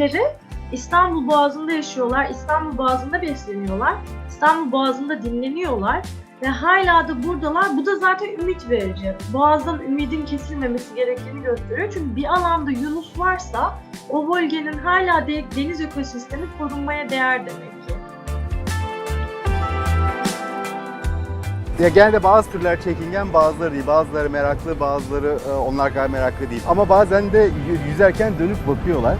Evleri. İstanbul Boğazı'nda yaşıyorlar, İstanbul Boğazı'nda besleniyorlar, İstanbul Boğazı'nda dinleniyorlar ve hala da buradalar. Bu da zaten ümit verici. Boğazdan ümidin kesilmemesi gerektiğini gösteriyor. Çünkü bir alanda Yunus varsa o bölgenin hala de- deniz ekosistemi korunmaya değer demek ki. Ya genelde bazı türler çekingen, bazıları değil. Bazıları meraklı, bazıları e, onlar kadar meraklı değil. Ama bazen de yüzerken dönüp bakıyorlar.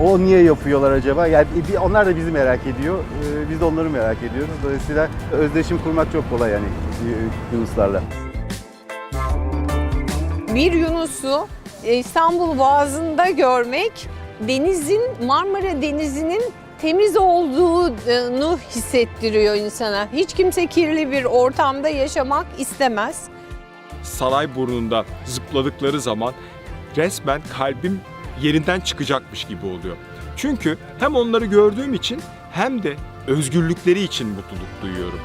O niye yapıyorlar acaba? Yani onlar da bizi merak ediyor. e, Biz de onları merak ediyoruz. Dolayısıyla özdeşim kurmak çok kolay yani e, Yunuslarla. Bir Yunus'u e, İstanbul Boğazı'nda görmek denizin Marmara Denizi'nin temiz olduğunu hissettiriyor insana. Hiç kimse kirli bir ortamda yaşamak istemez. Sarayburnu'nda zıpladıkları zaman resmen kalbim yerinden çıkacakmış gibi oluyor. Çünkü hem onları gördüğüm için hem de özgürlükleri için mutluluk duyuyorum.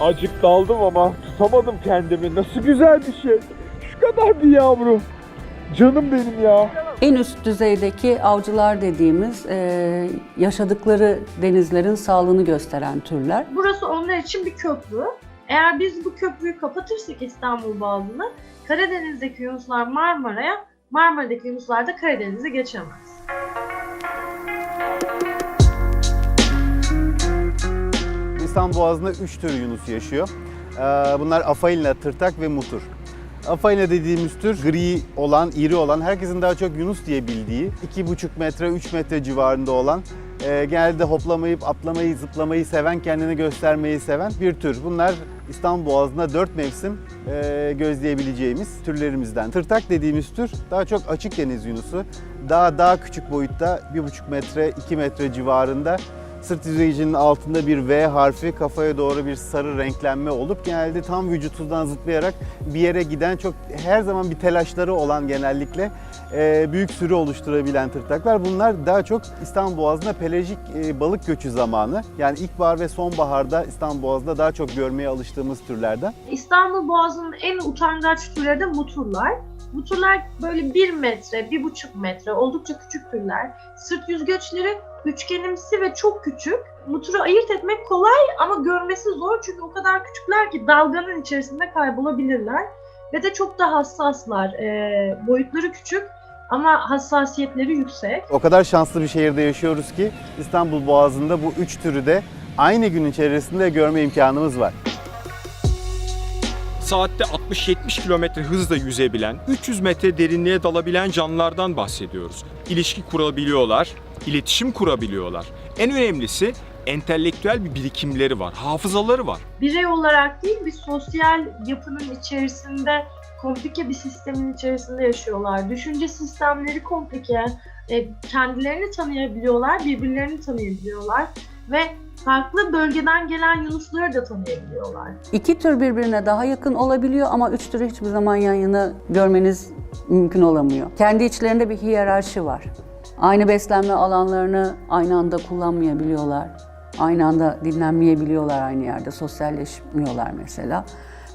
Acık daldım ama tutamadım kendimi. Nasıl güzel bir şey. Şu kadar bir yavru. Canım benim ya. En üst düzeydeki avcılar dediğimiz e, yaşadıkları denizlerin sağlığını gösteren türler. Burası onlar için bir köprü. Eğer biz bu köprüyü kapatırsak İstanbul Boğazı'nı Karadeniz'deki Yunuslar Marmara'ya, Marmara'daki Yunuslar da Karadeniz'e geçemez. İstanbul Boğazı'nda 3 tür Yunus yaşıyor. Ee, Bunlar Afailina, Tırtak ve Mutur. Afailina dediğimiz tür gri olan, iri olan, herkesin daha çok Yunus diye bildiği, 2,5 metre, 3 metre civarında olan, e, genelde hoplamayı, atlamayı, zıplamayı seven, kendini göstermeyi seven bir tür. Bunlar İstanbul Boğazı'nda 4 mevsim e, gözleyebileceğimiz türlerimizden. Tırtak dediğimiz tür daha çok açık deniz Yunusu. Daha daha küçük boyutta 1,5 metre, 2 metre civarında Sırt yüzeyinin altında bir V harfi, kafaya doğru bir sarı renklenme olup genelde tam vücutundan zıplayarak bir yere giden çok her zaman bir telaşları olan genellikle büyük sürü oluşturabilen tırtaklar. Bunlar daha çok İstanbul Boğazı'nda pelajik e, balık göçü zamanı. Yani ilkbahar ve sonbaharda İstanbul Boğazı'nda daha çok görmeye alıştığımız türlerden. İstanbul Boğazı'nın en utangaç türleri de muturlar. Muturlar böyle 1 metre, 1,5 metre oldukça küçük türler. Sırt yüzgeçleri üçgenimsi ve çok küçük. Muturu ayırt etmek kolay ama görmesi zor çünkü o kadar küçükler ki dalganın içerisinde kaybolabilirler. Ve de çok da hassaslar. Ee, boyutları küçük ama hassasiyetleri yüksek. O kadar şanslı bir şehirde yaşıyoruz ki İstanbul Boğazı'nda bu üç türü de aynı gün içerisinde görme imkanımız var. Saatte 60-70 kilometre hızla yüzebilen, 300 metre derinliğe dalabilen canlılardan bahsediyoruz. İlişki kurabiliyorlar, iletişim kurabiliyorlar. En önemlisi entelektüel bir birikimleri var, hafızaları var. birey olarak değil bir sosyal yapının içerisinde komplike bir sistemin içerisinde yaşıyorlar. Düşünce sistemleri komplike, e, kendilerini tanıyabiliyorlar, birbirlerini tanıyabiliyorlar ve farklı bölgeden gelen yunusları da tanıyabiliyorlar. İki tür birbirine daha yakın olabiliyor ama üç türü hiçbir zaman yan yana görmeniz mümkün olamıyor. Kendi içlerinde bir hiyerarşi var. Aynı beslenme alanlarını aynı anda kullanmayabiliyorlar. Aynı anda dinlenmeyebiliyorlar aynı yerde, sosyalleşmiyorlar mesela.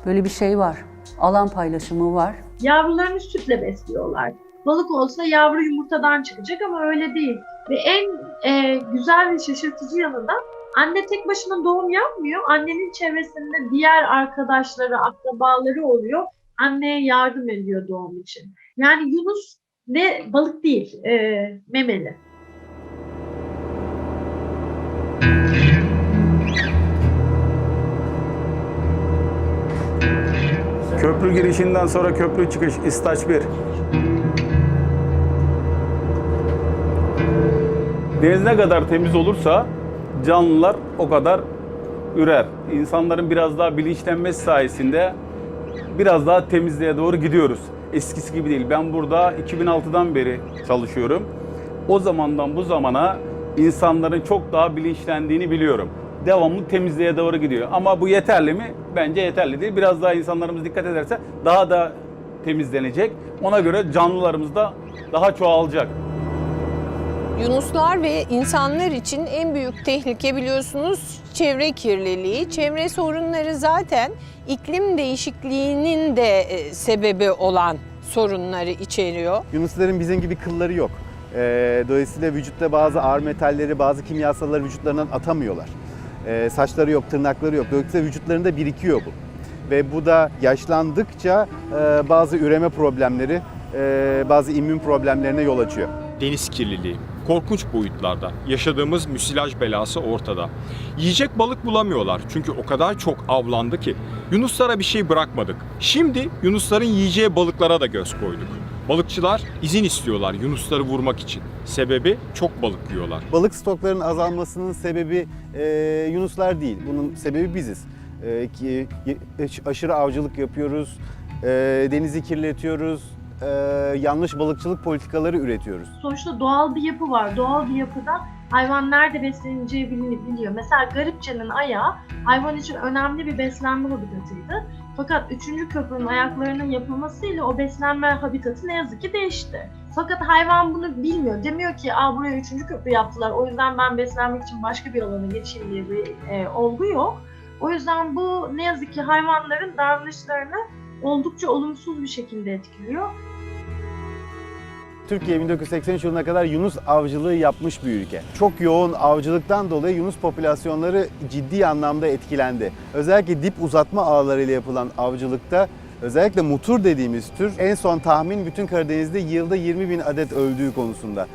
Böyle bir şey var. Alan paylaşımı var. Yavrularını sütle besliyorlar. Balık olsa yavru yumurtadan çıkacak ama öyle değil. Ve en e, güzel ve şaşırtıcı yanı da anne tek başına doğum yapmıyor. Annenin çevresinde diğer arkadaşları, akrabaları oluyor. Anneye yardım ediyor doğum için. Yani Yunus ne balık değil, e, memeli. Köprü girişinden sonra köprü çıkış İstaç 1. Deniz ne kadar temiz olursa canlılar o kadar ürer. İnsanların biraz daha bilinçlenmesi sayesinde biraz daha temizliğe doğru gidiyoruz. Eskisi gibi değil. Ben burada 2006'dan beri çalışıyorum. O zamandan bu zamana insanların çok daha bilinçlendiğini biliyorum. Devamlı temizliğe doğru gidiyor. Ama bu yeterli mi? Bence yeterli değil. Biraz daha insanlarımız dikkat ederse daha da temizlenecek. Ona göre canlılarımız da daha çoğalacak. Yunuslar ve insanlar için en büyük tehlike biliyorsunuz çevre kirliliği. Çevre sorunları zaten iklim değişikliğinin de e, sebebi olan sorunları içeriyor. Yunusların bizim gibi kılları yok. Ee, dolayısıyla vücutta bazı ağır metalleri, bazı kimyasalları vücutlarından atamıyorlar. Ee, saçları yok, tırnakları yok. Dolayısıyla vücutlarında birikiyor bu. Ve bu da yaşlandıkça e, bazı üreme problemleri, e, bazı immün problemlerine yol açıyor. Deniz kirliliği korkunç boyutlarda. Yaşadığımız müsilaj belası ortada. Yiyecek balık bulamıyorlar çünkü o kadar çok avlandı ki. Yunuslara bir şey bırakmadık. Şimdi Yunusların yiyeceği balıklara da göz koyduk. Balıkçılar izin istiyorlar Yunusları vurmak için. Sebebi çok balık yiyorlar. Balık stoklarının azalmasının sebebi e, Yunuslar değil. Bunun sebebi biziz. E, ki, ye- aşırı avcılık yapıyoruz, e, denizi kirletiyoruz, e, yanlış balıkçılık politikaları üretiyoruz. Sonuçta doğal bir yapı var. Doğal bir yapıda hayvan nerede besleneceği bilini- biliyor. Mesela garipçenin ayağı hayvan için önemli bir beslenme habitatıydı. Fakat 3. köprünün ayaklarının yapılmasıyla o beslenme habitatı ne yazık ki değişti. Fakat hayvan bunu bilmiyor. Demiyor ki Aa, buraya 3. köprü yaptılar o yüzden ben beslenmek için başka bir alana geçeyim diye bir e, olgu yok. O yüzden bu ne yazık ki hayvanların davranışlarını oldukça olumsuz bir şekilde etkiliyor. Türkiye 1983 yılına kadar Yunus avcılığı yapmış bir ülke. Çok yoğun avcılıktan dolayı Yunus popülasyonları ciddi anlamda etkilendi. Özellikle dip uzatma ağlarıyla yapılan avcılıkta özellikle mutur dediğimiz tür en son tahmin bütün Karadeniz'de yılda 20 bin adet öldüğü konusunda.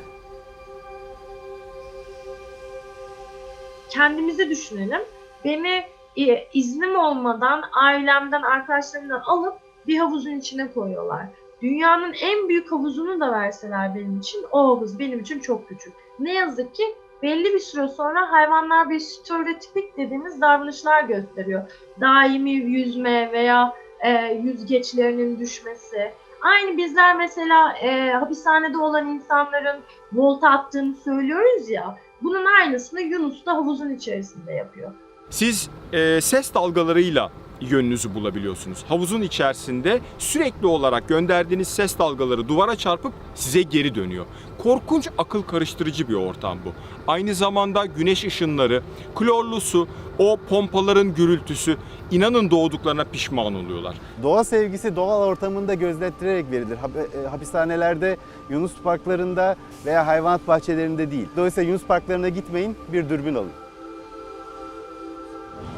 kendimizi düşünelim. Beni e, iznim olmadan, ailemden, arkadaşlarımdan alıp bir havuzun içine koyuyorlar. Dünyanın en büyük havuzunu da verseler benim için, o havuz benim için çok küçük. Ne yazık ki belli bir süre sonra hayvanlar bir stereotipik dediğimiz davranışlar gösteriyor. Daimi yüzme veya e, yüzgeçlerinin düşmesi. Aynı bizler mesela e, hapishanede olan insanların volta attığını söylüyoruz ya. Bunun aynısını Yunus da havuzun içerisinde yapıyor. Siz e, ses dalgalarıyla yönünüzü bulabiliyorsunuz. Havuzun içerisinde sürekli olarak gönderdiğiniz ses dalgaları duvara çarpıp size geri dönüyor. Korkunç akıl karıştırıcı bir ortam bu. Aynı zamanda güneş ışınları, klorlu su, o pompaların gürültüsü inanın doğduklarına pişman oluyorlar. Doğa sevgisi doğal ortamında gözlettirerek verilir. Hap- e, Hapishanelerde, Yunus parklarında veya hayvanat bahçelerinde değil. Dolayısıyla Yunus parklarına gitmeyin, bir dürbün alın.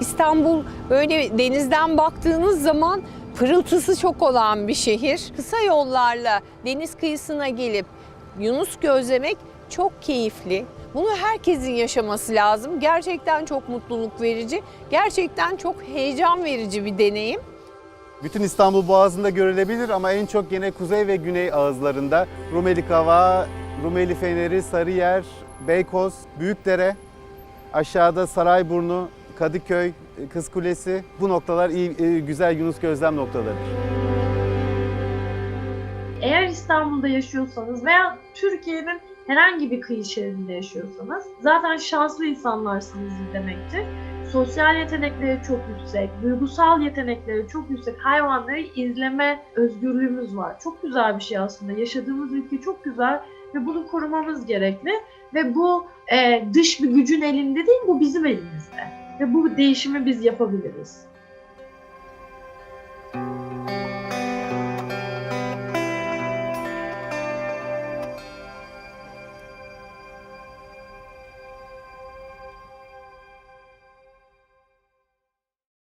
İstanbul böyle denizden baktığınız zaman pırıltısı çok olan bir şehir. Kısa yollarla deniz kıyısına gelip Yunus gözlemek çok keyifli. Bunu herkesin yaşaması lazım. Gerçekten çok mutluluk verici, gerçekten çok heyecan verici bir deneyim. Bütün İstanbul Boğazı'nda görülebilir ama en çok yine kuzey ve güney ağızlarında. Rumeli Kava, Rumeli Feneri, Sarıyer, Beykoz, Büyükdere, aşağıda Sarayburnu, Kadıköy, Kız Kulesi. Bu noktalar iyi, e, güzel Yunus gözlem noktalarıdır. Eğer İstanbul'da yaşıyorsanız veya Türkiye'nin herhangi bir kıyı şehrinde yaşıyorsanız zaten şanslı insanlarsınız demektir. Sosyal yetenekleri çok yüksek, duygusal yetenekleri çok yüksek hayvanları izleme özgürlüğümüz var. Çok güzel bir şey aslında. Yaşadığımız ülke çok güzel ve bunu korumamız gerekli. Ve bu e, dış bir gücün elinde değil, bu bizim elimizde. Ve bu değişimi biz yapabiliriz.